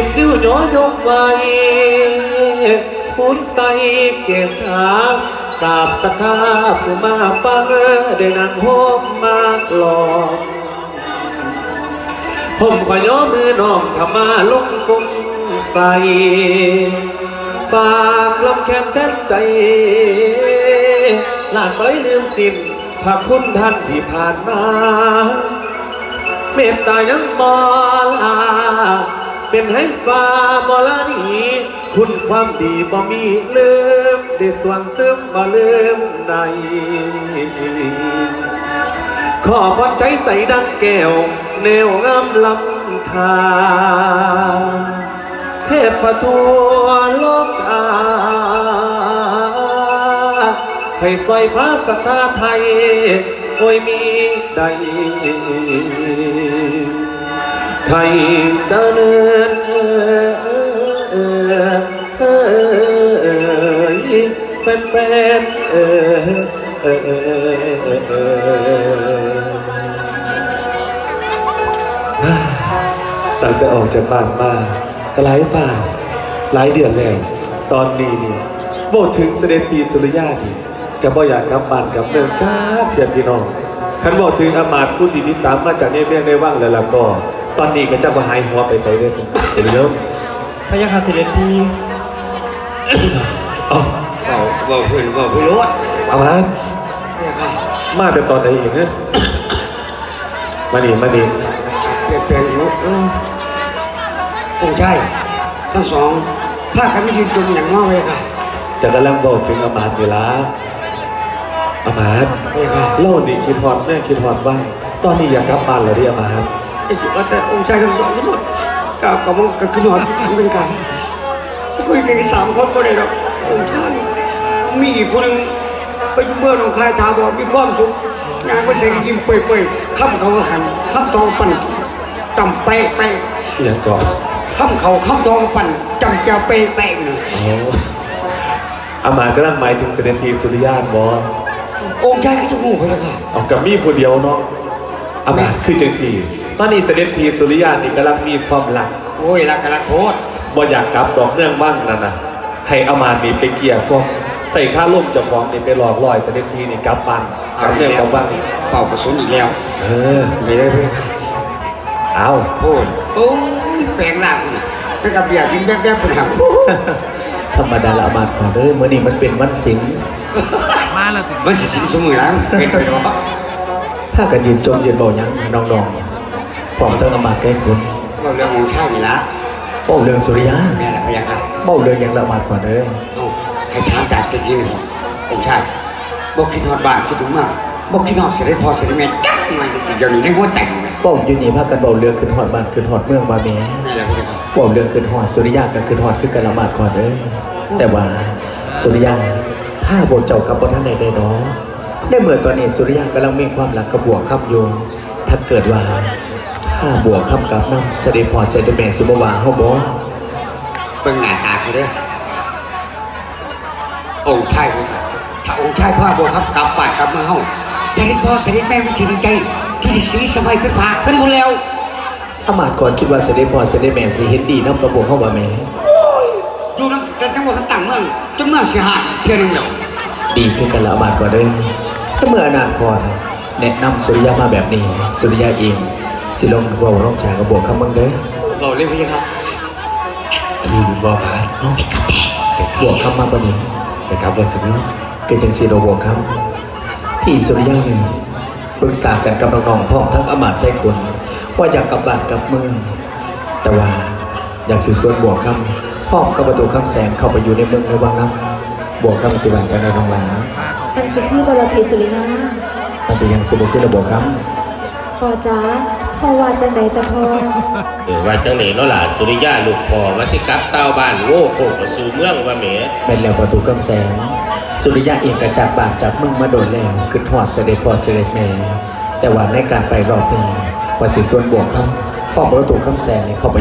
สิบนิ้วย้อยกไว้พุนใสเกษากราบสกาผู้มาฟังได้นั่งโฮมมาหลอกผมขอยอมือน้องทำมาลงกลมใส่ฝากลำแขนกันใจลานไปลืมสิ้นพระคุณท่านที่ผ่านมา เมตตายังบอลา เป็นให้ฟ้าบอลานีคุณความดีบ่มีลืม ได้ส่วนซึมบ่ลืมในขอพรใจใส่ดังแก้วแนวงามลำคาเทพทั่วโลกอาให้ซอยพระสัทธาไทยโอยมีใด ใครเจะเนินเออเออเออเออแฟนๆเออเออเออตั้งแต่ออกจากบ้านมาก็หลายฝ่าหลายเดือนแล้ว ตอนนี้นี่โบถึงเสด็จปีสุริยานี่ก็บ่อยากกลับบ้านกับเมืองจ้าเพียงพี่น้องคันบอกถึงอามาตย์ผู้ที่ติดตามมาจากในเมืองในว่างแล้วล่ะก็ ตอนนี้ก็จะมาหายหัวไปใส่ได้สิเสร็จแล้วพระยาคาเสด็จพี่อ๋อบอกบอกเพื่อนบอกเพื่อนรู้ว่าอามาตย์เนี่ยค่ะมาแต่ตอนไหนเองฮะมานี่มานี่เปลี่ยนแปลงอยู่เออองค์ชายทั้งสองพากันไม่ยืนจมอย่างงอเลยค่ะจะกำลังบอกถึงอามาตย์เวลาอามาตย์เนี่ยค่ะเล่าดีคิดฮอดแม่คิดฮอดว่างตอนนี้อยากกลับบ้านแล้วเดิอามาตย์ ไอ้สิว่าแต่องค์ชายทั้งสองทั้งหมดกล่าวกับมันกับขึ้นหอที่ทำเป็นกันคุยกันสามคนก็ได้หรอกองค์ชายมีอีกคนหนึ่งไปอยู่เมื่อหนองคายทาบอกมีความสุขงานก็เสียงยิ้มเปื่อยๆข้ามเขาหันข้ามทองปั่นจำเป๊ะเป๊ะอยากก่อนข้ามเขาข้ามทองปั่นจำจะเป๊ะเป๊ะเลยโอ้อามาตย์กำลังหมายถึงเสด็จพีสุริยานบอองค์ชายก็จะงูไปแล้วค่ะเอากับมีผู้เดียวเนาะอามาตย์คือจังสี่ ตอนนี้เสด็จพีสุริยานนี่กำลังมีความหลักโอ้ยรักกันละโทษบ่อยากกลับดอกเนื่องว่างนั่นนะให้อามาตย์นี่ไปเกี่ยวก็ใส่ค่าล่มเจ้าของนี่ไปหลอกล่อยเสด็จพีนี่กลับปันกลับเนื่องกลับว่างเป่ากระสุนอีกแล้ว เออไม่ได้เลยเอาโอ้ยโอ้ยแปลงร่างนี่แล้วกับเบียร์กินแป๊บๆคนหักธรรมดาละอามาตย์ขอเด้อมื้อนี้มันเป็นวันศิลมันสิสินสมือแล้วเป็นไปหรอถ้ากันยืนจมยืนเบาหยังน้องๆ พร้อมทั้งอามาตย์ใกล้คุณเราเรื่ององค์ชายนี่ละเบ้าเรื่องสุริยาแม่ละพยักค่ะเบ้าเรื่องหยังละอามาตย์ขอเด้อเอาให้ถามจากจริงๆเถอะองค์ชายบอกคิดฮอดบ้านคิดถึงมากบอกคิดฮอดเสด็จพ่อเสด็จแม่จักหน่อยติดเดี๋ยวนี้ให้หัวแต่งไหมเบ้าอยู่นี่พากันเบ้าเรื่องขึ้นฮอดบ้านขึ้นฮอดเมืองมาแม่แม่ละพยักค่ะเบ้าเรื่องขึ้นฮอดสุริยากับขึ้นฮอดคือกันละอามาตย์ขอเด้อแต่ว่าสุริยาถ้าบทเจ้ากับบ่ท่านใดได้เนาะได้เมื่อตอนนี้สุริยากำลังมีความรักกับบวกครับโยมถ้าเกิดว่า ถ้าบวกครับกับน้ำเสด็จพ่อเสด็จแม่สิบ่ว่าเฮาบ่เบิ่งหน้าตาเขาเด้อองค์ชายพยักค่ะถ้าองค์ชายพ่อบอกครับกลับป่านกลับเมืองเฮาเสด็จพ่อเสด็จแม่ไม่สิดีใจ ที่ได้สีสบายขึ้นผากขึ้นหมดแล้วอามาตย์ก่อนคิดว่าเสด็จพ่อเสด็จแม่สิเฮ็ดดีนำกับบวกเฮาบ่แม่อยู่นั่นกันทั้งหมดทั้งต่างเมืองจนเมืองเสียหายเที่ยวหนึงแล้วดีขึ้นกันละอามาตย์ก่อนเด้อถ้าเมื่ออนาคตแนะนำสุริยามาแบบนี้ สุริยาเอง สิลงเว้าร้องฉางกับบวกครับมึงเด้อบอกเลยพี่ครับคือบ่พาดเนาะบวกครับมาบ่นี้ไปครับว่าสิเนาะเกิดจังซี่ดอกบวกครับพี่สุริยานี่ปรึกษากันกับน้องๆพร้อมทั้งอามาตย์ไทกุลว่าอยากกลับบ้านกลับเมืองแต่ว่าอยากสิส่วนบวกคำพร้อมกับประตูคำแสงเข้าไปอยู่ในเมืองในวังน้ำบวกคำสิวันจันทร์น้องหลามันสิคือบรพีสุรินามันเป็นยังสิบุขึ้นระบบคพอจ้า พอว่าจังใดจะพอเออว่าจังไหนเนาะล่ะสุริยาลูกพ่อว่าสิกลับเต้าบ้านโง่โคกสู่เมืองว่าแหมำเป็นแล้วประตูคำแสง สุริยะเองกระจากบ้านจากเมืองมาโดนแล้วคือทอดเสด็จพ่อเสด็จแม่แต่ว่าในการไปรอบนี้ว่าสิส่วนบวกคำพ่อประตูคำแสงนี่เข้าไป